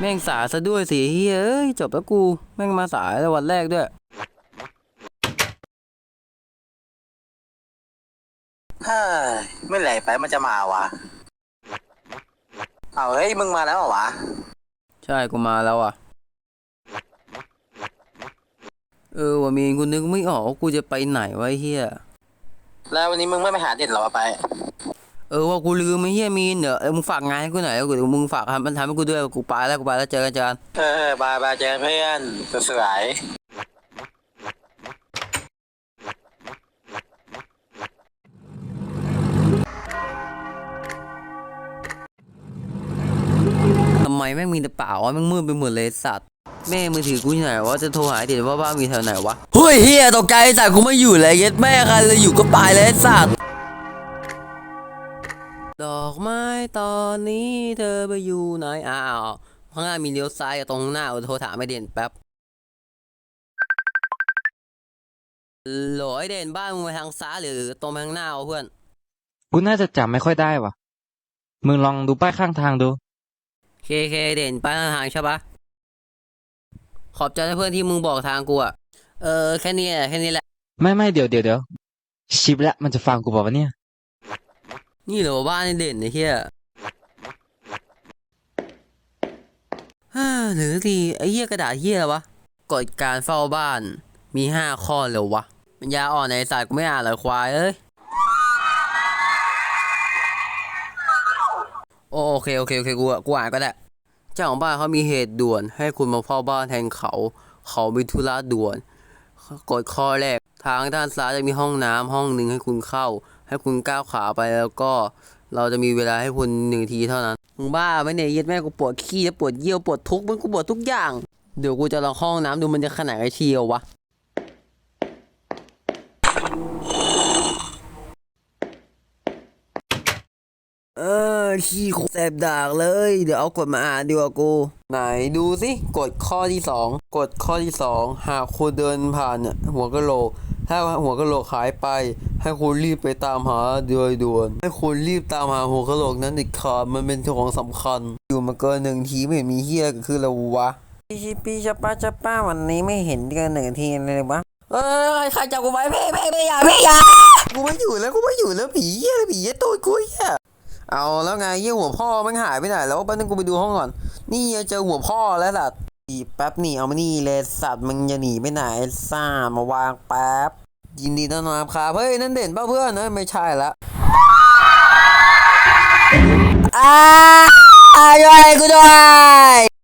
แม่งสายซะด้วยสิเฮ้ยเอ้ยจบแล้วกู แม่งมาสายแล้ววันแรกด้วย เฮ้ยเมื่อไหร่ไปมันจะมาวะ เอาเฮ้ย มึงมาแล้วเหรอวะ ใช่กูมาแล้วอะ เออว่ามีนกูนึกไม่ออกว่ากูจะไปไหนวะไอ้เฮียแล้ววันนี้มึงไม่ไปหาเด็ดเหรอวะไป เออว่ากูลืมไอ้เฮียมีนเดี๋ยวเออมึงฝากงานให้กูหน่อยแล้วกูเดี๋ยวมึงฝากทำมันทำให้กูด้วยกูไปแล้วกูไปแล้วเจอกันเจอกันเออบายบายเจอกันเพื่อนสวยทำไมแม่งมีแต่เปล่าวะแม่งมืดไปหมดเลยสัตว์แม่มือถือกูที่ไหนวะจะโทรหาไอ้เด็ดว่าบ้านมีแถวไหนวะเฮ้ยเฮียตกใจไอ้สัตว์กูไม่อยู่เลยเย็ดแม่ใครเลยอยู่ก็ไปเลยไอ้สัตว์ ดอกไม้ตอนนี้เธอไปอยู่ไหนอ้าวข้างหน้ามีเลี้ยวซ้ายกับตรงข้างหน้าเอาโทรถามไอ้เด่นแป๊บโหลไอ้เด่นบ้านมึงไปทางซ้ายหรือตรงไปข้างหน้าวะเพื่อน กูน่าจะจำไม่ค่อยได้ว่ะ มึงลองดูป้ายข้างทางดูเคเคเด่นไปทางทางใช่ปะขอบใจนะเพื่อนที่มึงบอกทางกูอะเออแค่นี้แหละแค่นี้แหละ ไม่ไม่เดี๋ยวเดี๋ยวเดี๋ยวชิปละมันจะฟังกูบอกว่าวะเนี่ย นี่เหรอบ้านเด่นไอ้เหี้ยหรือทีไอ้เหี้ยกระดาษเหี้ยวะกฎการเฝ้าบ้านมีห้าข้อเลยวะปัญญาอ่อนในศาสตร์กูไม่อ่านเลยควายเอ้ยโอโอเคโอเคโอเคกูอะกูอ่านก็ได้เจ้าของบ้านเขามีเหตุด่วน ให้คุณมาเฝ้าบ้านแทนเขา เขามีธุระด่วนกฎข้อแรกทางด้านซ้ายจะมีห้องน้ำห้องหนึ่งให้คุณเข้า ให้คุณก้าวขาไปแล้วก็เราจะมีเวลาให้คุณหนึ่งทีเท่านั้น มึงบ้าไหมเนี่ยเย็ดแม่กูปวดขี้แล้วปวดเยี่ยวปวดทุกข์มันกูปวดทุกอย่าง เดี๋ยวกูจะลองห้องน้ำดูมันจะขนาดไอเชียววะเออขี้โคตรแสบดากเลย เดี๋ยวเอากฎมาอ่านดีกว่ากู ไหนดูสิกฎข้อที่สองกฎข้อที่สองหากคุณเดินผ่านเนี่ยหัวกะโหลก ถ้าหัวกะโหลกหายไป ให้คุณรีบไปตามหาโดยด่วน ให้คุณรีบตามหาหัวกะโหลกนั้นเด็ดขาดมันเป็นของสำคัญ อยู่มาเกินหนึ่งทีไม่เห็นมีเฮียก็คือเราวะพี่ชิปีชะป้าชะป้าวันนี้ไม่เห็นเกินหนึ่งทีเลยวะเออใครจับกูไว้เพ่เพ่เพ่อย่าเพ่อย่ากูไม่อยู่แล้วกูไม่อยู่แล้วผีเหี้ยผีเหี้ยตูดกูเหี้ยเอาแล้วไงเยี่ยหัวพ่อมันหายไปไหนแล้วแป๊บนึงกูไปดูห้องก่อน นี่เจอหัวพ่อแล้วสัตว์ อีแป๊บหนีเอามานี่เลยสัตว์มึงจะหนีไปไหนซ่ามาวางแป๊บ ยินดีต้อนรับครับเฮ้ย นั่นเด่นป่ะเพื่อนเอ้ยไม่ใช่ละอ้าอ้ายกูด้วย